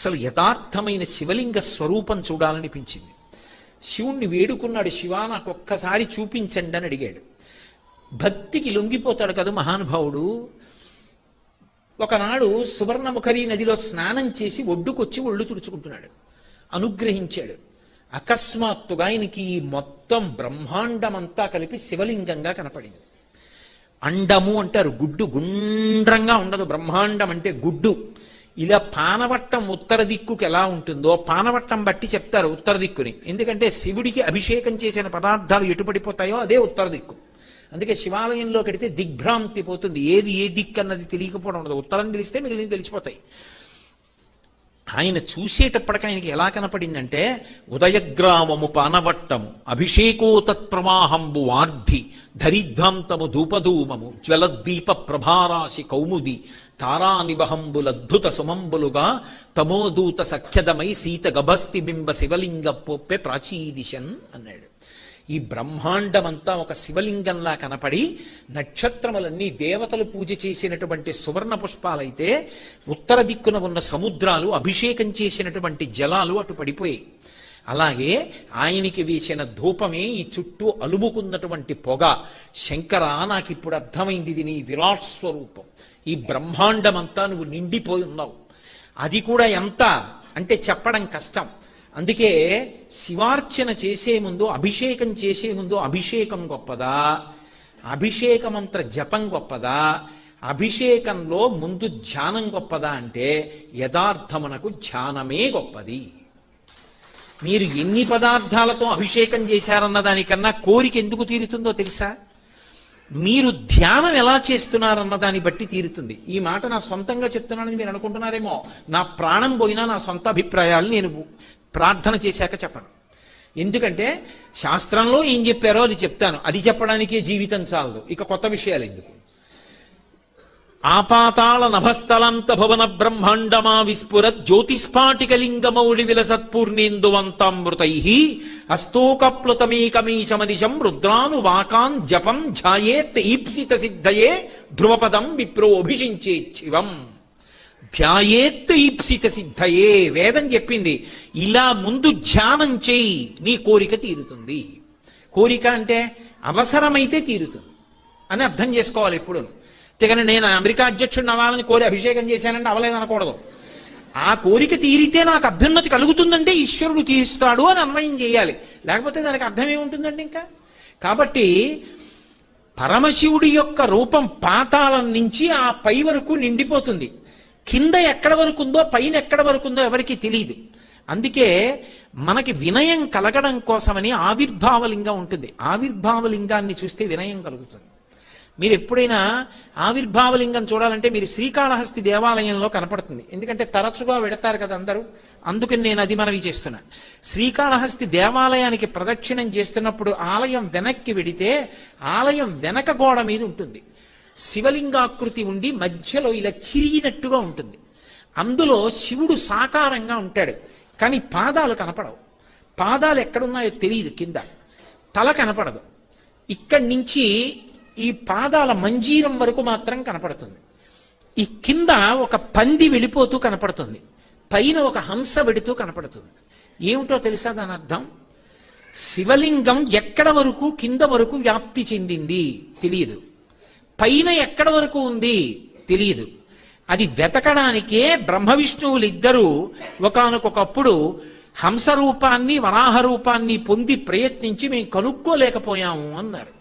అసలు యథార్థమైన శివలింగ స్వరూపం చూడాలనిపించింది. శివుణ్ణి వేడుకున్నాడు శివా నాకు ఒక్కసారి చూపించండి అని అడిగాడు. భక్తికి లొంగిపోతాడు కదా మహానుభావుడు. ఒకనాడు సువర్ణముఖరి నదిలో స్నానం చేసి ఒడ్డుకొచ్చి ఒళ్ళు తుడుచుకుంటున్నాడు. అనుగ్రహించాడు. అకస్మాత్తుగా ఆయనకి మొత్తం బ్రహ్మాండమంతా కలిపి శివలింగంగా కనపడింది. అండము అంటారు గుడ్డు గుండ్రంగా ఉండదు. బ్రహ్మాండం అంటే గుడ్డు. ఇలా పానవట్టం ఉత్తర దిక్కుకి ఎలా ఉంటుందో పానవట్టం బట్టి చెప్తారు ఉత్తర దిక్కుని. ఎందుకంటే శివుడికి అభిషేకం చేసిన పదార్థాలు ఎటు పడిపోతాయో అదే ఉత్తర దిక్కు. అందుకే శివాలయంలో కడితే దిగ్భ్రాంతి పోతుంది. ఏది ఏ దిక్కు అన్నది తెలియకపోవడం ఉండదు. ఉత్తరం తెలిస్తే మిగిలిన తెలిసిపోతాయి. ఆయన చూసేటప్పటికి ఆయనకి ఎలా కనపడిందంటే ఉదయగ్రామము పానవట్టము అభిషేకోతత్ప్రవాహంబు వార్ధి ధరిద్ధాంతము ధూపధూమము జ్వలద్దీప ప్రభారాశి కౌముది తారానిబహంబులద్భుత సుమంబులుగా తమోదూత సఖ్యదమై సీత గభస్తి బింబ శివలింగ పొప్పె ప్రాచీదిశన్ అన్నాడు. ఈ బ్రహ్మాండమంతా ఒక శివలింగంలా కనపడి నక్షత్రములన్నీ దేవతలు పూజ చేసినటువంటి సువర్ణ పుష్పాలైతే ఉత్తర దిక్కున ఉన్న సముద్రాలు అభిషేకం చేసినటువంటి జలాలు అటు పడిపోయాయి. అలాగే ఆయనకి వేసిన ధూపమే ఈ చుట్టూ అలుముకున్నటువంటి పొగ. శంకర నాకు ఇప్పుడు అర్థమైంది ఇది నీ విరాట్ స్వరూపం. ఈ బ్రహ్మాండమంతా నువ్వు నిండిపోయి ఉన్నావు. అది కూడా ఎంత? అంటే చెప్పడం కష్టం. అందుకే శివార్చన చేసే ముందు అభిషేకం చేసే ముందు అభిషేకం గొప్పదా? అభిషేక మంత్ర జపం గొప్పదా? అభిషేకంలో ముందు ధ్యానం గొప్పదా అంటే యథార్థమునకు ధ్యానమే గొప్పది. మీరు ఎన్ని పదార్థాలతో అభిషేకం చేశారన్న దానికన్నా కోరిక ఎందుకు తీరుతుందో తెలుసా? మీరు ధ్యానం ఎలా చేస్తున్నారన్న దాన్ని బట్టి తీరుతుంది. ఈ మాట నా సొంతంగా చెప్తున్నానని మీరు అనుకుంటున్నారేమో. నా ప్రాణం పోయినా నా సొంత అభిప్రాయాలు నేను ప్రార్థన చేశాక చెప్పను. ఎందుకంటే శాస్త్రంలో ఏం చెప్పారో అది చెప్తాను. అది చెప్పడానికే జీవితం చాలదు. ఇక కొత్త విషయాలు ఎందుకు? ఆపాతాళ నభస్థలంత భవన బ్రహ్మాండమా విస్ఫురత్ జ్యోతిస్ఫాటికలింగమౌళి విలసత్పూర్ణేందువంతామృతై అస్తోకప్లుతమేకమీశమదిశం రుద్రాను వాకాన్ జపం ధ్యాయేత్ ఈప్సిత సిద్ధయే ధ్రువపదం విప్రోభిషించేచ్చివం ధ్యాయేత్ ఈప్సిత సిద్ధయే. వేదం చెప్పింది ఇలా ముందు ధ్యానం చేయి నీ కోరిక తీరుతుంది. కోరిక అంటే అవసరమైతే తీరుతుంది అని అర్థం చేసుకోవాలి ఎప్పుడు. తెగని నేను అమెరికా అధ్యక్షుడిని అవ్వాలని కోరి అభిషేకం చేశానంటే అవలేదనకూడదు ఆ కోరిక తీరితే నాకు అభ్యున్నతి కలుగుతుందంటే ఈశ్వరుడు తీరుస్తాడు అని అన్వయం చేయాలి. లేకపోతే దానికి అర్థం ఏముంటుందండి ఇంకా? కాబట్టి పరమశివుడి యొక్క రూపం పాతాళం నుంచి ఆ పై వరకు నిండిపోతుంది. కింద ఎక్కడ వరకు ఉందో పైన ఎక్కడ వరకు ఉందో ఎవరికి తెలియదు అందుకే మనకి వినయం కలగడం కోసమని ఆవిర్భావలింగం ఉంటుంది. ఆవిర్భావలింగాన్ని చూస్తే వినయం కలుగుతుంది. మీరు ఎప్పుడైనా ఆవిర్భావలింగం చూడాలంటే మీరు శ్రీకాళహస్తి దేవాలయంలో కనపడుతుంది. ఎందుకంటే తరచుగా వెడతారు కదా అందరూ. అందుకని నేను అది మనవి చేస్తున్నా. శ్రీకాళహస్తి దేవాలయానికి ప్రదక్షిణం చేస్తున్నప్పుడు ఆలయం వెనక్కి వెడితే ఆలయం వెనక గోడ మీద ఉంటుంది. శివలింగాకృతి ఉండి మధ్యలో ఇలా చిరిగినట్టుగా ఉంటుంది. అందులో శివుడు సాకారంగా ఉంటాడు. కానీ పాదాలు కనపడవు. పాదాలు ఎక్కడున్నాయో తెలియదు కింద. తల కనపడదు. ఇక్కడి నుంచి ఈ పాదాల మంజీరం వరకు మాత్రం కనపడుతుంది. ఈ కింద ఒక పంది వెళ్ళిపోతూ కనపడుతుంది. పైన ఒక హంస వెడుతూ కనపడుతుంది. ఏమిటో తెలుసా దాని అర్థం? శివలింగం ఎక్కడ వరకు కింద వరకు వ్యాప్తి చెందింది? తెలియదు. పైన ఎక్కడ వరకు ఉంది తెలియదు. అది వెతకడానికే బ్రహ్మ విష్ణువులు ఇద్దరూ ఒకనకొకప్పుడు హంస రూపాన్ని వరాహ రూపాన్ని పొంది ప్రయత్నించి మేము కనుక్కోలేకపోయాము అన్నారు.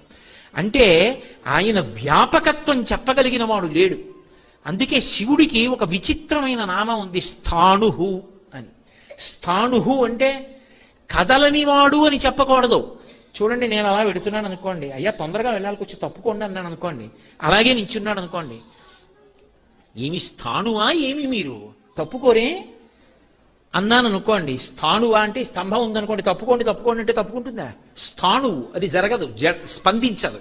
అంటే ఆయన వ్యాపకత్వం చెప్పగలిగిన వాడు లేడు. అందుకే శివుడికి ఒక విచిత్రమైన నామం ఉంది స్థాణుహు అని. స్థాణుహు అంటే కదలనివాడు అని చెప్పకూడదు. చూడండి నేను అలా వెడుతున్నాను అనుకోండి. అయ్యా తొందరగా వెళ్ళాలి కొంచెం తప్పుకోండి అన్నాను అనుకోండి. అలాగే నించున్నాడు అనుకోండి. ఏమి స్థాణువా ఏమి మీరు? తప్పుకోరే? అన్నాను అనుకోండి. స్థాణువా అంటే స్తంభం ఉందనుకోండి తప్పుకోండి తప్పుకోండి అంటే తప్పుకుంటుందా? స్థాణువు అది జరగదు జ స్పందించదు.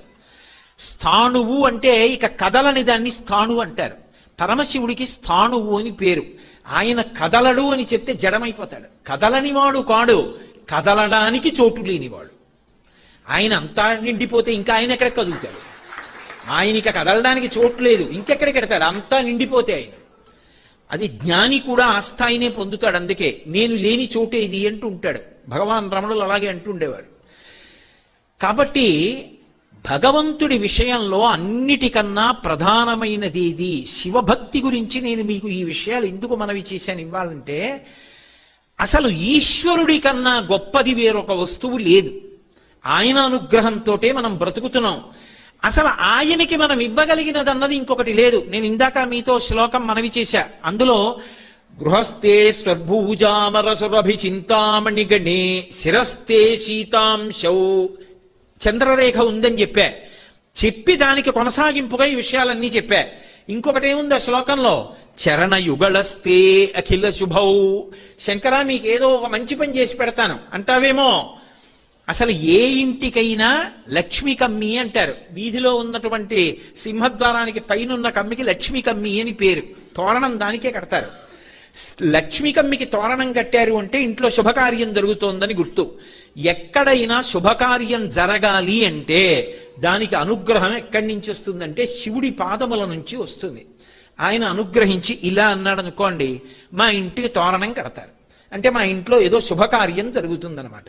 స్థాణువు అంటే ఇక కదలని దాన్ని స్థాణువు అంటారు. పరమశివుడికి స్థాణువు అని పేరు. ఆయన కదలడు అని చెప్తే జడమైపోతాడు. కదలని వాడు కాడు కదలడానికి చోటు లేనివాడు. ఆయన అంతా నిండిపోతే ఇంకా ఆయన ఎక్కడ కదులుతాడు? ఆయన ఇక కదలడానికి చోటు లేదు. ఇంకెక్కడికి ఎడతాడు అంతా నిండిపోతే ఆయన. అది జ్ఞాని కూడా ఆ స్థాయినే పొందుతాడు. అందుకే నేను లేని చోటే ఇది అంటూ ఉంటాడు. భగవాన్ రమణులు అలాగే అంటుండేవారు కాబట్టి భగవంతుడి విషయంలో అన్నిటికన్నా ప్రధానమైనది ఇది శివభక్తి గురించి నేను మీకు ఈ విషయాలు ఎందుకు మనవి చేశాను ఇవ్వాలంటే అసలు ఈశ్వరుడి కన్నా గొప్పది వేరొక వస్తువు లేదు. ఆయన అనుగ్రహంతో మనం బ్రతుకుతున్నాం. అసలు ఆయనకి మనం ఇవ్వగలిగినది అన్నది ఇంకొకటి లేదు. నేను ఇందాక మీతో శ్లోకం మనవి చేశా. అందులో గృహస్థే స్వర్భూజామరసురభి చింతామణి గణే శిరస్థే శీతాంశౌ. చంద్రరేఖ ఉందని చెప్పా. చెప్పి దానికి కొనసాగింపుగా ఈ విషయాలన్నీ చెప్పా. ఇంకొకటి ఏముంది ఆ శ్లోకంలో? చరణ యుగళస్తే అఖిల శుభౌ శంకరా మీకేదో ఒక మంచి పని చేసి పెడతాను. అంటావేమో? అసలు ఏ ఇంటికైనా లక్ష్మీ కమ్మి అంటారు. వీధిలో ఉన్నటువంటి సింహద్వారానికి పైనున్న కమ్మికి లక్ష్మి కమ్మి అని పేరు. తోరణం దానికే కడతారు. లక్ష్మీ కమ్మికి తోరణం కట్టారు అంటే ఇంట్లో శుభకార్యం జరుగుతోందని గుర్తు. ఎక్కడైనా శుభకార్యం జరగాలి అంటే దానికి అనుగ్రహం ఎక్కడి నుంచి వస్తుందంటే శివుడి పాదముల నుంచి వస్తుంది. ఆయన అనుగ్రహించి ఇలా అన్నాడు అనుకోండి మా ఇంటికి తోరణం కడతారు. అంటే మా ఇంట్లో ఏదో శుభకార్యం జరుగుతుందన్నమాట.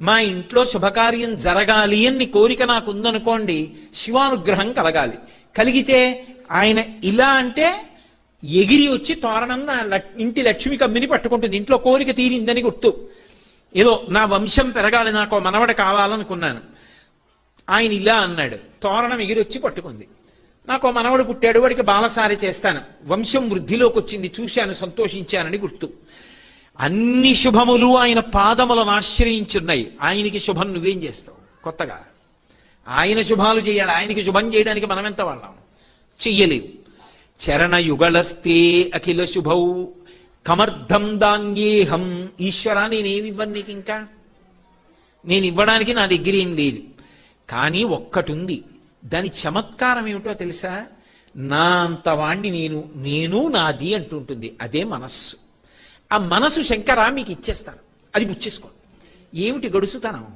మా ఇంట్లో శుభకార్యం జరగాలి అని కోరిక నాకు ఉందనుకోండి శివానుగ్రహం కలగాలి. కలిగితే ఆయన ఇలా అంటే ఎగిరి వచ్చి తోరణం నా ఇంటి లక్ష్మి కమ్మిని పట్టుకుంటుంది. ఇంట్లో కోరిక తీరిందని గుర్తు. ఏదో నా వంశం పెరగాలి నాకు మనవడ కావాలనుకున్నాను. ఆయన ఇలా అన్నాడు. తోరణం ఎగిరొచ్చి పట్టుకుంది. నాకు ఓ మనవడు పుట్టాడు వాడికి బాలసారి చేస్తాను. వంశం వృద్ధిలోకి వచ్చింది చూశాను సంతోషించానని గుర్తు. అన్ని శుభములు ఆయన పాదములను ఆశ్రయించున్నాయి. ఆయనకి శుభం నువ్వేం చేస్తావు? కొత్తగా. ఆయన శుభాలు చేయాలి. ఆయనకి శుభం చేయడానికి మనం ఎంత వాళ్ళం చెయ్యలేవు చరణ యుగళస్తే అఖిల శుభౌ కమర్థం దాంగేహం. ఈశ్వరా నేనేమివ్వను నీకు ఇంకా? నేను ఇవ్వడానికి నా దగ్గర ఏం లేదు. కానీ ఒక్కటి ఉంది దాని చమత్కారం ఏమిటో తెలుసా? నా అంత వాణ్ణి నేను నేను నాది అంటుంటుంది. అదే మనస్సు. ఆ మనసు శంకర మీకు ఇచ్చేస్తాను. అది పుచ్చేసుకో ఏమిటి గడుసుతనం?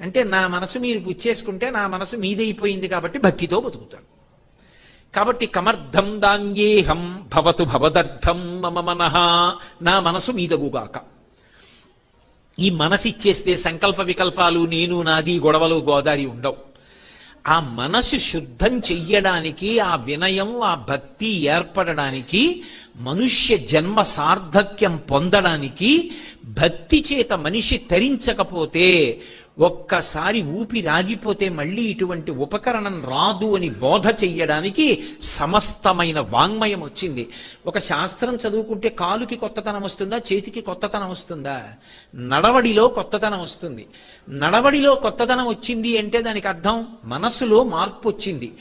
అంటే నా మనసు మీరు పుచ్చేసుకుంటే నా మనసు మీదైపోయింది కాబట్టి భక్తితో బతుకుతాను. కాబట్టి కమర్థం దాంగేహం భవతు భవదర్థం మమ మనః. నా మనసు మీదగుగాక. ఈ మనసు ఇచ్చేస్తే సంకల్ప వికల్పాలు నేను నాది గొడవలు గోదారి ఉండవు. ఆ మనసు శుద్ధం చెయ్యడానికి ఆ వినయం ఆ భక్తి ఏర్పడడానికి మనుష్య జన్మ సార్థక్యం పొందడానికి భక్తి చేత మనిషి తరించకపోతే ఒక్కసారి ఊపిరాగిపోతే మళ్ళీ ఇటువంటి ఉపకరణం రాదు అని బోధ చెయ్యడానికి సమస్తమైన వాంగ్మయం వచ్చింది. ఒక శాస్త్రం చదువుకుంటే కాలుకి కొత్తతనం వస్తుందా చేతికి కొత్తతనం వస్తుందా? నడవడిలో కొత్తతనం వస్తుంది. నడవడిలో కొత్తతనం వచ్చింది అంటే దానికి అర్థం మనసులో మార్పు వచ్చింది.